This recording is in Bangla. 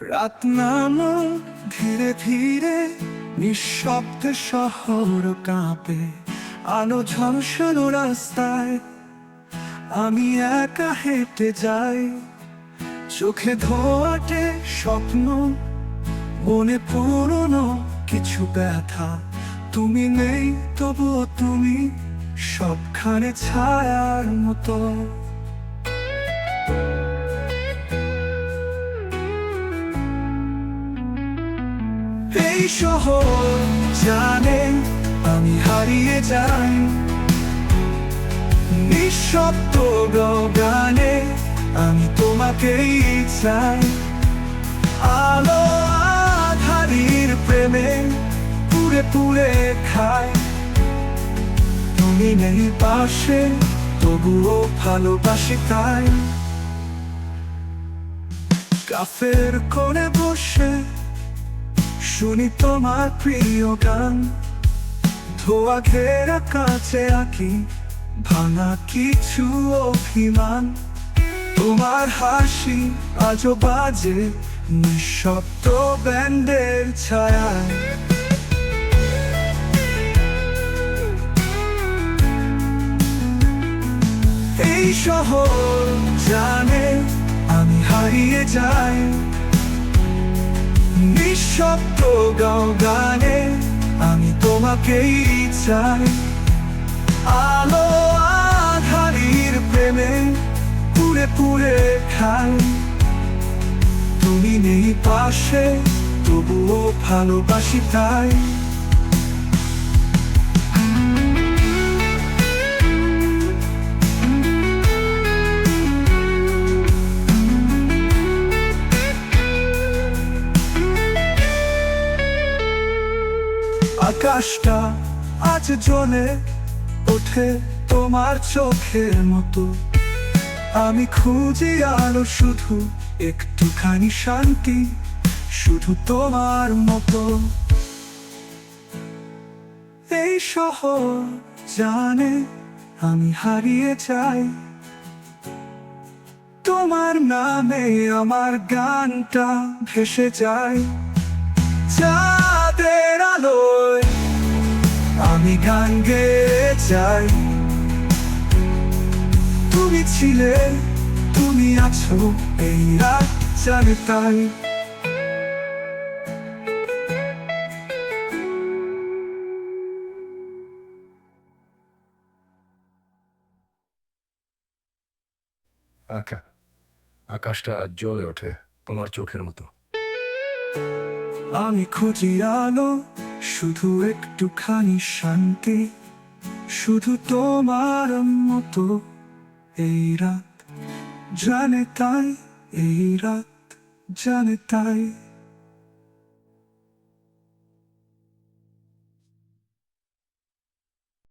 রাত নামো ধীরে ধীরে নিঃশব্দে শহর কাঁপে। আলো ঝলসানো রাস্তায়। আমি একা হেঁটে যাই। চোখে ধোয়াটে স্বপ্ন, মনে পুরনো কিছু ব্যথা। তুমি নেই তবুও তুমি সবখানে ছায়ার মতো। এই শহর জানে আমি হারিয়ে যাই। নিঃশব্দ গানে আমি তোমাকেই চাই। আলো আধারির প্রেমে পুরে পুরে খাই। তুমি নেই পাশে, তবুও ভালোবাসি তাই। কাফের কোণে বসে শুনি তোমার প্রিয় গান। ধোয়া ঘেরা কাছে আঁকি, ভাঙা কিছু অভিমান। তোমার হাসি আজও বাজে, নিঃশব্দ ব্যান্ডের ছায়ায়। এই শহর জানে আমি হারিয়ে যাই। নিঃশব্দ গাও গানে আমি তোমাকেই চাই। আলো আধারির প্রেমে পুরে পুরে খাই। তুমি নেই পাশে, তবুও ভালোবাসি তাই। আকাশটা আজ জ্বলে ওঠে তোমার চোখের মতো। আমি খুঁজি আলো শুধু, একটুখানি শান্তি শুধু তোমার মতো। এই শহর জানে আমি হারিয়ে যাই। তোমার নামে আমার গানটা ভেসে যায়। চাঁদের আলোয় আমি গান গেয়ে যাই। তুমি ছিলে তুমি আছো এই রাত জানে তাই। আকা আকাশটা জ্বলে ওঠে তোমার চোখের মতো। আমি খুঁজি আলো শুধু একটুখানি শান্তি শুধু তোমার মতো এই রাত। জানে তাই এই রাত জানে তাই।